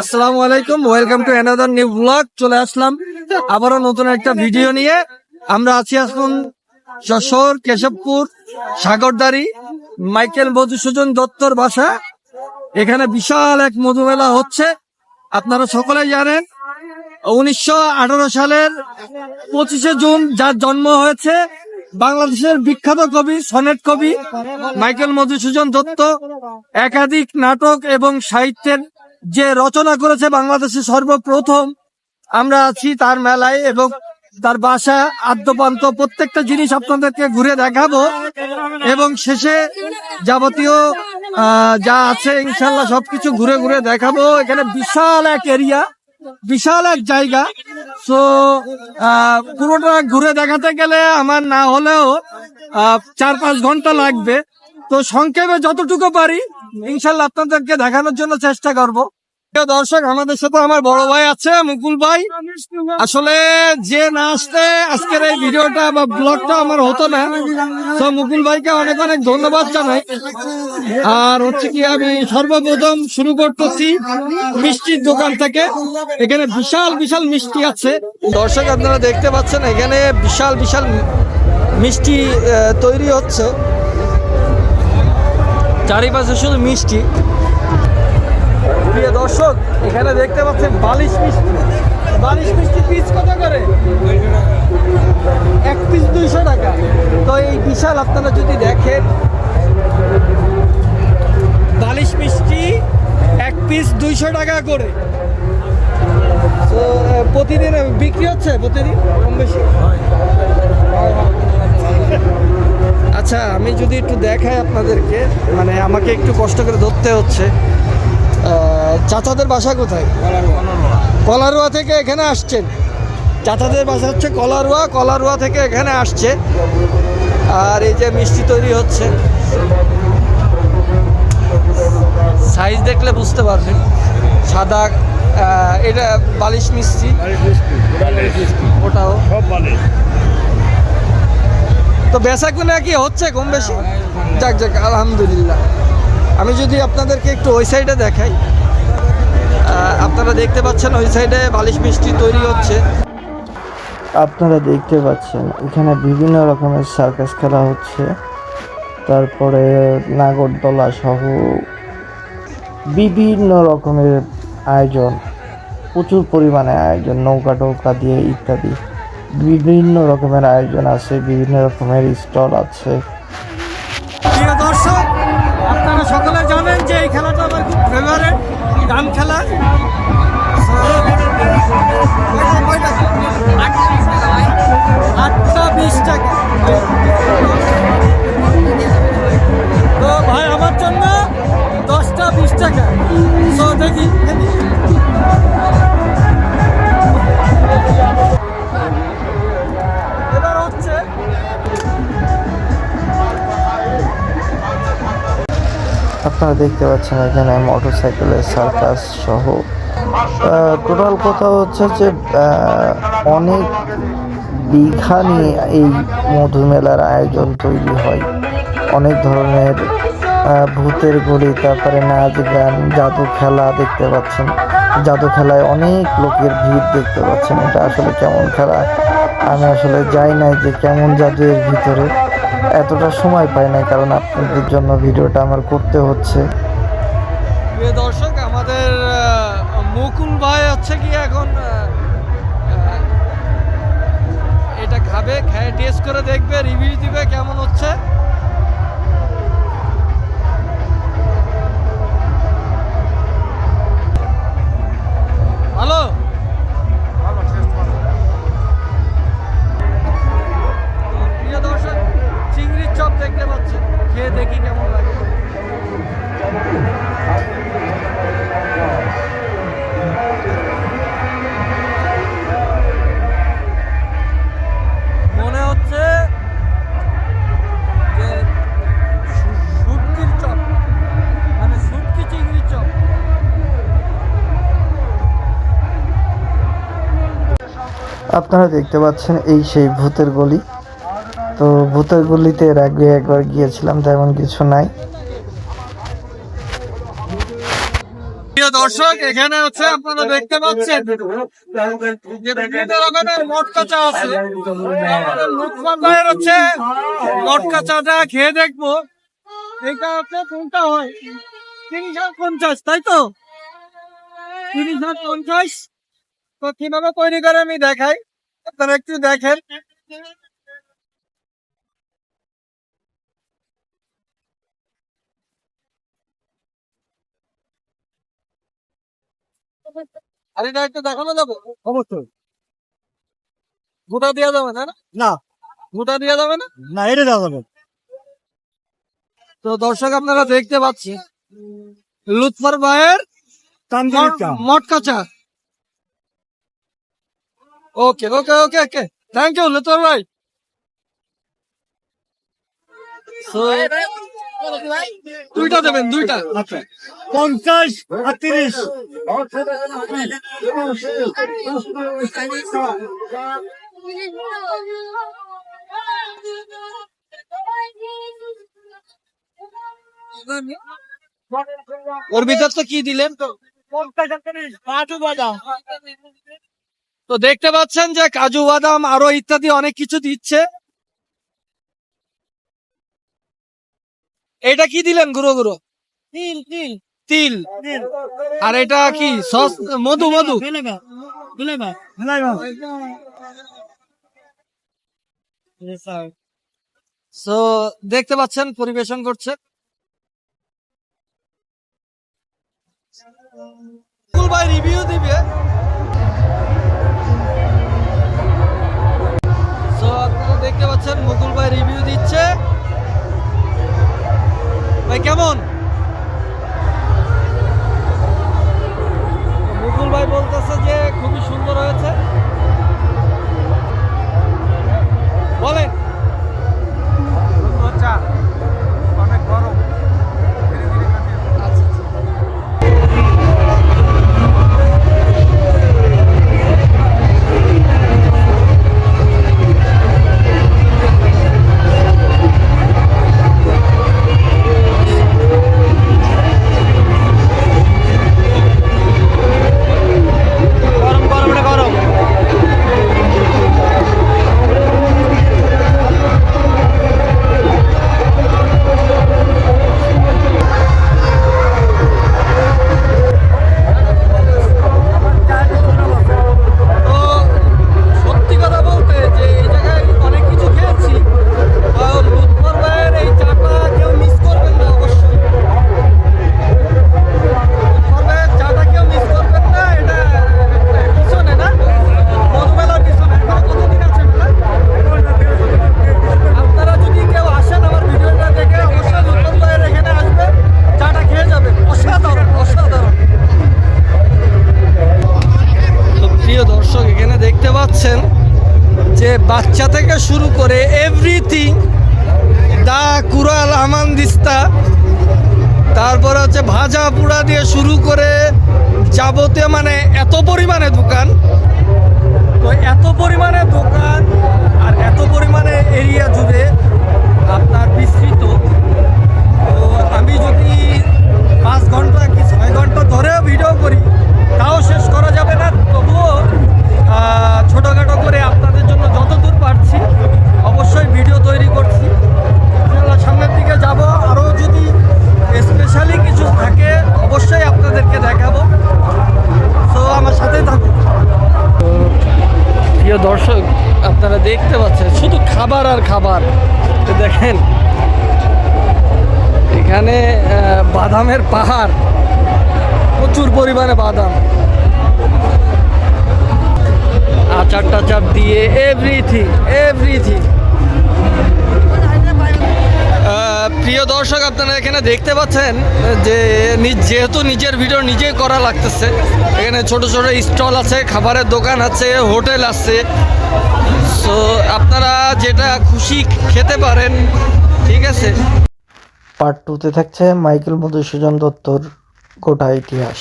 আসসালামু আলাইকুম welcome to another new blog চলে আসলাম আবারও নতুন একটা ভিডিও নিয়ে। আমরা আছি এখন যশোর, কেশবপুর সাগরদারি মাইকেল মধুসূদন দত্তর বাসা। এখানে বিশাল এক মধুমেলা হচ্ছে। আপনারা সকলে জানেন, উনিশশো আঠারো সালের পঁচিশে জুন যার জন্ম হয়েছে বাংলাদেশের বিখ্যাত কবি, সনেট কবি মাইকেল মধুসূদন দত্ত, একাধিক নাটক এবং সাহিত্যের যে রচনা করেছে বাংলাদেশে সর্বপ্রথম, আমরা আছি তার মেলায় এবং তার বাসা আদ্যপান্ত। প্রত্যেকটা জিনিস আপনাদেরকে ঘুরে দেখাবো এবং শেষে যাবতীয় যা আছে ইনশাল্লাহ সবকিছু ঘুরে ঘুরে দেখাবো। এখানে বিশাল এক এরিয়া বিশাল এক জায়গা। তো পুরোটা ঘুরে দেখাতে গেলে আমার না হলেও চার পাঁচ ঘণ্টা লাগবে। তো সংক্ষেপে যতটুকু পারি, ইনশাল্লাহ আপনাদেরকে দেখানোর জন্য চেষ্টা করব। দর্শক, আমাদের সাথে আমার বড় ভাই আছে, মুকুল ভাই। আসলে যে না আসলে আজকের এই ভিডিওটা বা ব্লগটা আমার হতো না। তো মুকুল ভাইকে অনেক অনেক ধন্যবাদ জানাই। আর হচ্ছে কি, আমি সর্বপ্রথম শুরু করতেছি মিষ্টির দোকান থেকে। এখানে বিশাল বিশাল মিষ্টি আছে। দর্শক, আপনারা দেখতে পাচ্ছেন, এখানে বিশাল বিশাল মিষ্টি তৈরি হচ্ছে। চারিপাশে শুধু মিষ্টি। প্রিয় দর্শক, এখানে দেখতে পাচ্ছেন বালিশ মিষ্টি। বালিশ মিষ্টি পিস কত করে? এক পিস দুইশো টাকা। তো এই বিশাল আপনারা যদি দেখেন, বালিশ মিষ্টি এক পিস দুইশো টাকা করে। তো প্রতিদিন বিক্রি হচ্ছে প্রতিদিন? কম বেশি? আচ্ছা আমি যদি একটু দেখাই আপনাদেরকে মানে আমাকে একটু কষ্ট করে ধরতে হচ্ছে। চাচাদের বাসা কোথায়? কলারুয়া থেকে এখানে আসছেন। চাচাদের বাসা হচ্ছে কলারুয়া কলারুয়া থেকে এখানে আসছে। আর এই যে মিষ্টি তৈরি হচ্ছে। সাইজ দেখলে বুঝতে পারবেন। সাদা এটা বালিশ মিষ্টি। ওটাও। সব মানে তো কি হচ্ছে কম বেশি? যাক যাক আলহামদুলিল্লাহ। আমি যদি আপনাদেরকে একটু ওই সাইডে দেখাই। আপনারা দেখতে পাচ্ছেন ওই সাইডে বালিশ মিষ্টি তৈরি হচ্ছে। আপনারা দেখতে পাচ্ছেন, এখানে বিভিন্ন রকমের সার্কাস খেলা হচ্ছে। তারপরে নাগরদোলা সহ বিভিন্ন রকমের আয়োজন, প্রচুর পরিমাণে আয়োজন, নৌকা টৌকা দিয়ে ইত্যাদি। বিভিন্ন রকমের আয়োজন আছে, বিভিন্ন রকমের স্টল আছে। আপনারা দেখতে পাচ্ছেন এখানে মোটর সাইকেলের সার্কাস সহ। টোটাল কথা হচ্ছে যে অনেক বিঘা নিয়ে এই মধুমেলার আয়োজন তৈরি হয়। অনেক ধরনের ভূতের গলি, তারপরে নাচ গান, জাদু খেলা দেখতে পাচ্ছেন। জাদু খেলায় অনেক লোকের ভিড় দেখতে পাচ্ছেন। এটা আসলে কেমন খেলা? আমি আসলে যাই নাই যে কেমন জাদু এর ভিতরে। এতটা সময় পাই নাই কারণ আপনাদের জন্য ভিডিওটা আমার করতে হচ্ছে। প্রিয় দর্শক, আমাদের মুকুল ভাই হচ্ছে কি এখন এটা খাবে, খেয়ে টেস্ট করে দেখবে রিভিউ দিবে, কেমন হচ্ছে? আপনারা দেখতে পাচ্ছেন এই সেই ভূতের গলি। তো ভূতের গলিতে এর আগে একবার গিয়েছিলাম, তেমন কিছু নাই। প্রিয় দর্শক, এখানে হচ্ছে আপনারা দেখতে পাচ্ছেন যে বিভিন্ন রকমের মটকা চা আছে। লুৎফর ভাইয়ের হচ্ছে মটকা চাটা খেয়ে দেখব। এটা হচ্ছে কোনটা হয়? আর পঞ্চাশ, তাই তো? আর পঞ্চাশ? তো কীভাবে তৈরি করে আমি দেখাই? আপনারা একটু দেখেন। আর এটা একটু দেখানো যাবে? অবশ্যই। গোটা দেওয়া যাবে না না? গোটা দেওয়া যাবে না? না এটা দেওয়া যাবে। তো দর্শক আপনারা দেখতে পাচ্ছেন। লুৎফর ভাইয়ের তান্দুরি চা মটকা চা okay okay okay okay thank you Lutfor ভাই দুইটা দেবেন দুইটা। পঞ্চাশ আর তিরিশ ওর ভিতর তো কি দিলেন? পঞ্চাশ আর তিরিশ বাদাম তো দেখতে পাচ্ছেন যে কাজু বাদাম আরও ইত্যাদি অনেক কিছু দিচ্ছে। এটা কি দিলেন? গুঁড়ো গুঁড়ো। তিল তিল তিল। আর এটা কি? সস মধু মধু। দেখতে পাচ্ছেন পরিবেশন করছে। রিভিউ দিবে। দেখতে পাচ্ছেন মুকুল ভাই রিভিউ দিচ্ছে। ভাই কেমন? বাচ্চা থেকে শুরু করে এভরিথিং দা কুরাল আমানদিস্তা তারপর হচ্ছে ভাজা পোড়া দিয়ে শুরু করে যাবতীয় মানে এত পরিমাণে দেখেন। এখানে বাদামের পাহাড়। প্রচুর পরিমাণে বাদাম। আচার টাচার দিয়ে এভরিথিং এভরিথিং প্রিয় দর্শক, আপনারা এখানে দেখতে পাচ্ছেন যে যেহেতু নিজের ভিডিও নিজেই করা লাগতেছে, এখানে ছোট ছোট স্টল আছে, খাবারের দোকান আছে, হোটেল আছে সো আপনারা যেটা খুশি খেতে পারেন, ঠিক আছে? পার্ট টুতে থাকছে মাইকেল মধুসূদন দত্তর গোটা ইতিহাস।